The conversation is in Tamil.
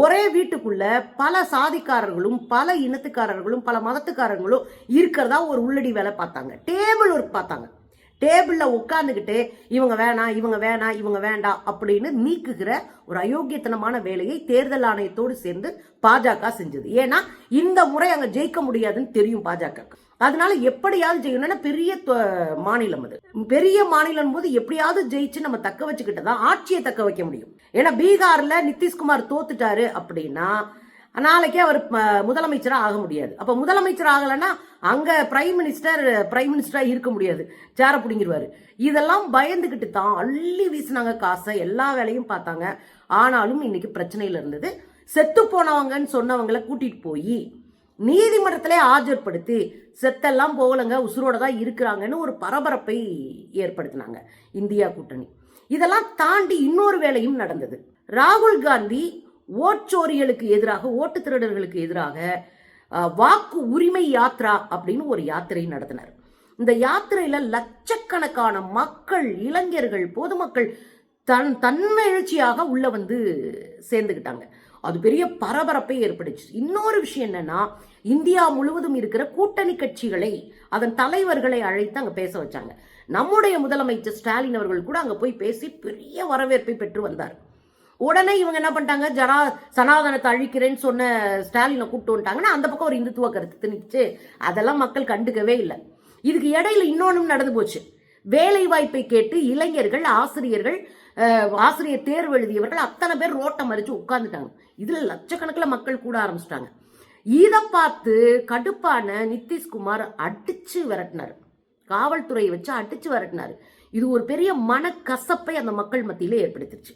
ஒரே வீட்டுக்குள்ள பல சாதிக்காரர்களும் பல இனத்துக்காரர்களும் பல மதத்துக்காரர்களும் இருக்கிறதா ஒரு உள்ளடி வேலை பார்த்தாங்க. டேபிள் ஒர்க் பார்த்தாங்க. டேபிள்ல உட்காந்துக்கிட்டு இவங்க வேணாம் இவங்க வேணாம் இவங்க வேண்டாம் அப்படின்னு நீக்குகிற ஒரு அயோக்கியத்தனமான வேலையை தேர்தல் ஆணையத்தோடு சேர்ந்து பாஜக செஞ்சது. ஏன்னா இந்த முறை அங்கே ஜெயிக்க முடியாதுன்னு தெரியும் பாஜக. அதனால எப்படியாவது ஜெயிக்கணும்னா பெரிய மாநிலம் அது. பெரிய மாநிலம் போது எப்படியாவது ஜெயிச்சு நம்ம தக்க வச்சுக்கிட்டு தான் ஆட்சியை தக்க வைக்க முடியும். ஏன்னா பீகார்ல நிதிஷ்குமார் தோத்துட்டாரு அப்படின்னா நாளைக்கே அவர் முதலமைச்சராக ஆக முடியாது. அப்போ முதலமைச்சர் ஆகலைன்னா அங்கே பிரைம் மினிஸ்டர் பிரைம் மினிஸ்டராக இருக்க முடியாது. சேர பிடிங்கிருவாரு. இதெல்லாம் பயந்துக்கிட்டு தான் அள்ளி வீசினாங்க காசை எல்லா வேலையும் பார்த்தாங்க. ஆனாலும் இன்னைக்கு பிரச்சனையில் இருந்தது. செத்து போனவங்கன்னு சொன்னவங்களை கூட்டிட்டு போய் நீதிமன்றத்திலே ஆஜர்படுத்தி செத்தெல்லாம் போகலங்க உசுரோட தான் இருக்கிறாங்கன்னு ஒரு பரபரப்பை ஏற்படுத்தினாங்க இந்தியா கூட்டணி. இதெல்லாம் தாண்டி இன்னொரு வேலையும் நடந்தது. ராகுல் காந்தி ஓட்சோரிகளுக்கு எதிராக ஓட்டு திருடர்களுக்கு எதிராக வாக்கு உரிமை யாத்ரா அப்படின்னு ஒரு யாத்திரை நடத்தினார். இந்த யாத்திரையில லட்சக்கணக்கான மக்கள் இளைஞர்கள் பொதுமக்கள் தன் தன்னெழுச்சியாக உள்ள வந்து சேர்ந்துக்கிட்டாங்க அது பெரிய பரபரப்பை ஏற்படுச்சு இன்னொரு விஷயம் என்னன்னா இந்தியா முழுவதும் இருக்கிற கூட்டணி கட்சிகளை அதன் தலைவர்களை அழைத்து அங்கே பேச வச்சாங்க. நம்முடைய முதலமைச்சர் ஸ்டாலின் அவர்கள் கூட அங்கே போய் பேசி பெரிய வரவேற்பை பெற்று வந்தார். உடனே இவங்க என்ன பண்ணிட்டாங்க? ஜனா சனாதனத்தை அழிக்கிறேன்னு சொன்ன ஸ்டாலினை கூப்பிட்டு வந்துட்டாங்கன்னா அந்த பக்கம் ஒரு இந்துத்துவ கருத்து திணிச்சு அதெல்லாம் மக்கள் கண்டுக்கவே இல்லை. இதுக்கு இடையில இன்னொன்றும் நடந்து போச்சு. வேலை வாய்ப்பை கேட்டு இளைஞர்கள் ஆசிரியர்கள் ஆசிரியர் தேர்வு எழுதியவர்கள் அத்தனை பேர் ரோட்டை மறிச்சு உட்காந்துட்டாங்க இதுல லட்சக்கணக்கில் மக்கள் கூட ஆரம்பிச்சிட்டாங்க. இதை பார்த்து கடுப்பான நிதிஷ்குமார் அடிச்சு விரட்டினார். காவல்துறையை வச்சு அடிச்சு விரட்டினார். இது ஒரு பெரிய மனக்கசப்பை அந்த மக்கள் மத்தியில ஏற்படுத்திருச்சு.